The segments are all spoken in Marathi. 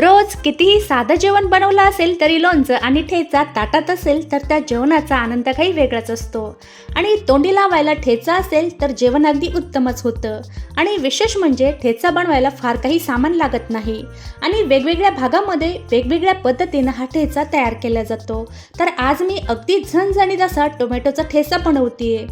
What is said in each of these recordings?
रोज कितीही साधं जेवण बनवलं असेल तरी लोणचं आणि ठेचा ताटात असेल तर त्या जेवणाचा आनंद काही वेगळाच असतो. आणि तोंडी लावायला ठेचा असेल तर जेवण अगदी उत्तमच होतं. आणि विशेष म्हणजे ठेचा बनवायला फार काही सामान लागत नाही. आणि वेगवेगळ्या भागामध्ये वेगवेगळ्या पद्धतीनं हा ठेचा तयार केला जातो. तर आज मी अगदी झणझणीत असा टोमॅटोचा ठेचा बनवतीये.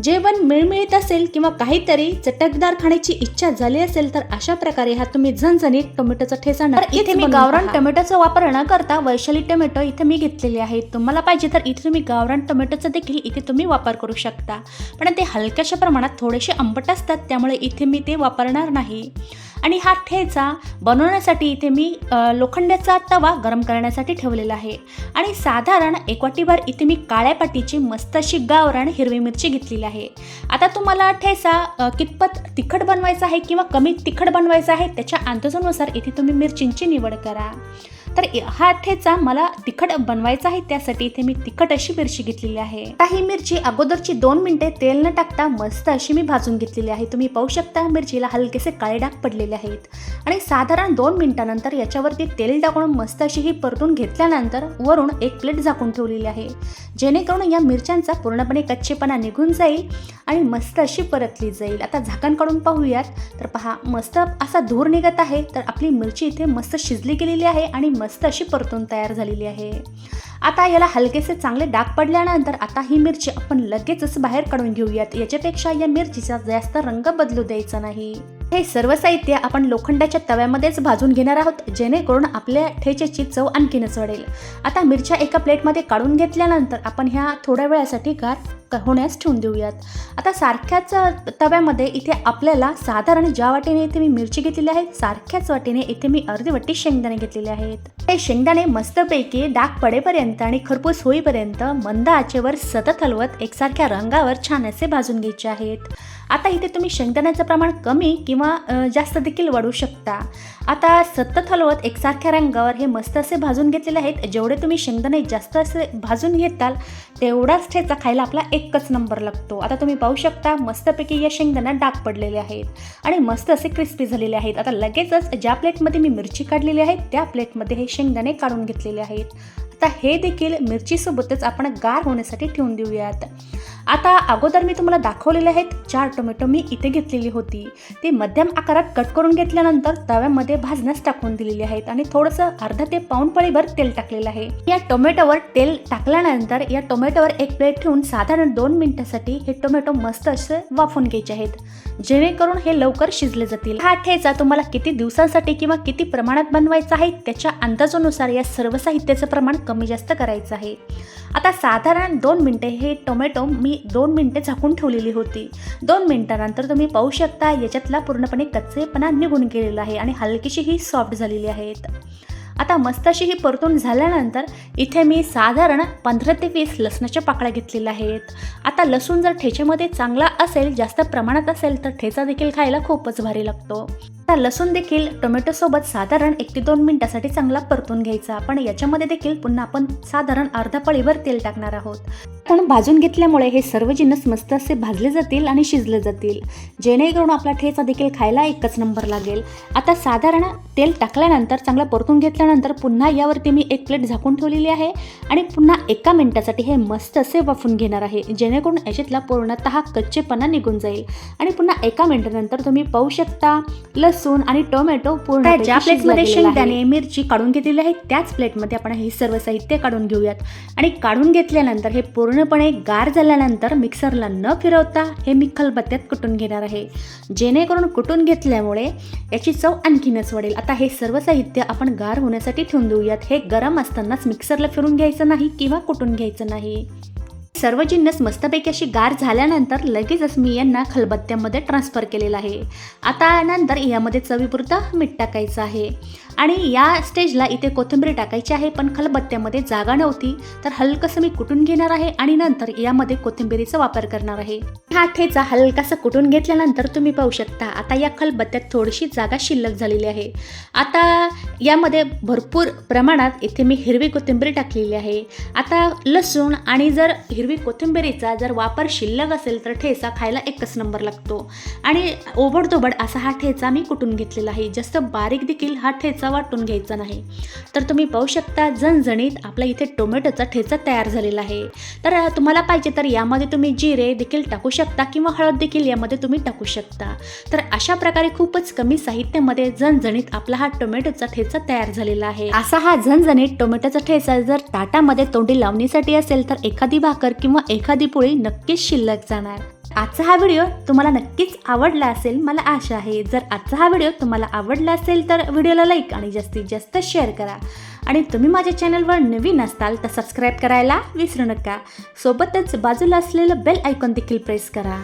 जेवण मिळमिळीत असेल किंवा काहीतरी चटकदार खाण्याची इच्छा झाली असेल तर अशा प्रकारे हा तुम्ही झणझणीत टोमॅटोचा ठेचा इथे मी गावरान टोमॅटोचा वापर न करता वैशाली टोमॅटो इथे मी घेतलेले आहेत तुम्हाला पाहिजे तर इथे तुम्ही गावरान टोमॅटोचा देखील इथे तुम्ही वापर करू शकता. पण ते हलक्याशा प्रमाणात थोडेसे आंबट असतात त्यामुळे इथे मी ते वापरणार नाही. आणि हा ठेचा बनवण्यासाठी इथे मी लोखंड्याचा लोखंडाचा तवा गरम करण्यासाठी ठेवलेला आहे. आणि साधारण एक वाटीभर इथे मी काळ्या पाटीची मस्त अशी गावरान हिरवी मिरची घेतलेली आहे. आता तुम्हाला ठेचा कितपत तिखट बनवायचा आहे किंवा कमी तिखट बनवायचा आहे त्याच्या अंदाजानुसार इथे तुम्ही मिरचींची निवड करा. तर हा ठेचा मला तिखट बनवायचा आहे त्यासाठी इथे मी तिखट अशी मिरची घेतलेली आहे. काही ही मिरची अगोदरची दोन मिनिटे तेल न टाकता मस्त अशी मी भाजून घेतलेली आहे. तुम्ही पाहू शकता मिरचीला हलकेसे काळे डाग पडलेले आहेत. आणि साधारण दोन मिनिटानंतर याच्यावरती तेल टाकून मस्त अशी ही परतून घेतल्यानंतर वरून एक प्लेट झाकून ठेवलेली आहे. जेणेकरून या मिरच्यांचा पूर्णपणे कच्चेपणा निघून जाईल आणि मस्त अशी परतली जाईल. आता झाकण काढून पाहूयात. तर पहा मस्त असा धूर निघत आहे. तर आपली मिरची इथे मस्त शिजली गेलेली आहे आणि मस्त अशी परतून तयार झालेली आहे. आता याला हलकेसे चांगले डाग पडल्यानंतर आता ही मिरची आपण लगेचच बाहेर काढून घेऊयात. याच्यापेक्षा या मिरचीचा जास्त रंग बदलू द्यायचा नाही. हे सर्व साहित्य आपण लोखंडाच्या तव्यामध्येच भाजून घेणार आहोत जेणेकरून आपल्या ठेच्याची चव आणखीनच वाढेल. आता मिरच्या एका प्लेटमध्ये काढून घेतल्यानंतर आपण ह्या थोड्या वेळासाठी गार होण्यास ठेवून देऊयात. आता सारख्याच तव्यामध्ये इथे आपल्याला साधारण ज्या वाटीने इथे मी मिरची घेतलेली आहे सारख्याच वाटेने इथे मी अर्धी वाटी शेंगदाणे घेतलेले आहेत. हे शेंगदाणे मस्तपैकी डाग पडेपर्यंत आणि खरपूस होईपर्यंत मंद आचेवर सतत हलवत एकसारख्या रंगावर छान असे भाजून घ्यायचे आहेत. आता इथे तुम्ही शेंगदाण्याचं प्रमाण कमी किंवा जास्त देखील वाढवू शकता. आता सतत हलवत एकसारख्या रंगावर हे मस्त असे भाजून घेतलेले आहेत. जेवढे तुम्ही शेंगदाणे जास्त असे भाजून घेताल तेवढाच ठेचा खायला आपला एक एकच नंबर लागतो. आता तुम्ही पाहू शकता मस्तपैकी या शेंगदाण्या डाग पडलेले आहेत. आणि मस्त असे क्रिस्पी झालेले आहेत. आता लगेचच ज्या प्लेटमध्ये मी मिरची काढलेली आहे त्या प्लेटमध्ये हे शेंगदाणे काढून घेतलेले आहेत. आता हे देखील मिरचीसोबतच आपण गार होण्यासाठी ठेवून देऊयात. आता अगोदर मी तुम्हाला दाखवलेले आहेत चार टोमॅटो मी इथे घेतलेली होती. ती मध्यम आकारात कट करून घेतल्यानंतर तव्यामध्ये भाजण्यास टाकून दिलेली आहेत आणि थोडंसं अर्धा ते पाऊण पळीभर तेल टाकलेलं आहे. या टोमॅटोवर तेल टाकल्यानंतर या टोमॅटोवर एक प्लेट ठेवून साधारण दोन मिनिटासाठी हे टोमॅटो मस्त असे वाफून घ्यायचे आहेत. जेणेकरून हे लवकर शिजले जातील. हा ठेचा तुम्हाला किती दिवसांसाठी किंवा किती प्रमाणात बनवायचा आहे त्याच्या अंदाजानुसार या सर्व साहित्याचं प्रमाण कमी जास्त करायचं आहे. आता साधारण दोन मिनटे हे टोमॅटो मी दोन मिनटे झाकून ठेवलेली होती. दोन मिनटानंतर तुम्ही पाहू शकता याच्यातला पूर्णपणे कच्चेपणा निघून गेलेला आहे आणि हलकीशी ही सॉफ्ट झालेली आहेत. आता मस्त अशी ही परतून झाल्यानंतर इथे मी साधारण पंधरा ते वीस लसणाच्या पाकळ्या घेतलेल्या आहेत. आता लसूण जर ठेच्यामध्ये चांगला असेल जास्त प्रमाणात असेल तर ठेचा देखील खायला खूपच भारी लागतो. आता लसूण देखील टोमॅटोसोबत साधारण एक ते दोन मिनिटासाठी चांगला परतून घ्यायचा. पण याच्यामध्ये देखील पुन्हा आपण साधारण अर्धा पळीवर तेल टाकणार आहोत. पण भाजून घेतल्यामुळे हे सर्व जिन्नस मस्त असे भाजले जातील आणि शिजले जातील. जेणेकरून आपला ठेचा देखील खायला एकच नंबर लागेल. आता साधारण तेल टाकल्यानंतर चांगलं परतून घेतल्यानंतर पुन्हा यावरती मी एक प्लेट झाकून ठेवलेली आहे आणि पुन्हा एका मिनिटासाठी हे मस्त असे वाफून घेणार आहे. जेणेकरून याच्यातला पूर्णतः कच्चेपणा निघून जाईल. आणि पुन्हा एका मिनिटानंतर तुम्ही पाहू शकता लसूण आणि टोमॅटो पूर्ण ज्या प्लेटमध्ये शेंगदाणे मिरची काढून घेतलेली आहे त्याच प्लेटमध्ये आपण हे सर्व साहित्य काढून घेऊयात. आणि काढून घेतल्यानंतर हे पूर्णपणे गार झाल्यानंतर मिक्सरला न फिरवता हे मी खलबत्त्यात कुटून घेणार आहे. जेणेकरून कुटून घेतल्यामुळे याची चव आणखीनच वाढेल आता हे सर्व साहित्य आपण गार होण्यासाठी ठेवून देऊयात. हे गरम असतानाच मिक्सरला फिरून घ्यायचं नाही किंवा कुटून घ्यायचं नाही. सर्व जिन्नस मस्तपैकी अशी गार झाल्यानंतर लगेचच मी यांना खलबत्त्यामध्ये ट्रान्सफर केलेलं आहे. आता नंतर यामध्ये चवीपुरतं मीठ टाकायचं आहे. आणि या स्टेजला इथे कोथिंबीर टाकायची आहे पण खलबत्त्यामध्ये जागा नव्हती तर हलकंसं मी कुटून घेणार आहे आणि नंतर यामध्ये कोथिंबीरीचा वापर करणार आहे. हा ठेचा हलकासा कुटून घेतल्यानंतर तुम्ही पाहू शकता आता या खलबत्त्यात थोडीशी जागा शिल्लक झालेली आहे. आता यामध्ये भरपूर प्रमाणात इथे मी हिरवी कोथिंबीर टाकलेली आहे. आता लसूण आणि जर हिरवी हिरवी कोथिंबिरीचा जर वापर शिल्लक असेल तर ठेचा खायला एकच नंबर लागतो. आणि ओबडधोबड असा हा ठेचा मी कुटून घेतलेला आहे? जास्त बारीक देखील हा ठेचा वाटून घ्यायचा नाही. तर तुम्ही पाहू शकता जणजणीत आपला इथे टोमॅटोचा ठेचा तयार झालेला आहे. तर तुम्हाला पाहिजे तर यामध्ये तुम्ही जिरे देखील टाकू शकता किंवा हळद देखील यामध्ये तुम्ही टाकू शकता. तर अशा प्रकारे खूपच कमी साहित्यामध्ये जणजणीत आपला हा टोमॅटोचा ठेचा तयार झालेला आहे. असा हा झणझणीत टोमॅटोचा ठेचा जर ताटामध्ये तोंडी लावणीसाठी असेल तर एखादी भाकर किंवा एखादी पोळी नक्कीच शिल्लक जाणार. आजचा हा व्हिडिओ तुम्हाला नक्कीच आवडला असेल मला आशा आहे. जर आजचा हा व्हिडिओ तुम्हाला आवडला असेल तर व्हिडिओला लाईक आणि जास्तीत जास्त शेअर करा. आणि तुम्ही माझ्या चॅनलवर नवीन असाल तर सबस्क्राईब करायला विसरू नका. सोबतच बाजूला असलेलं बेल आयकॉन देखील प्रेस करा.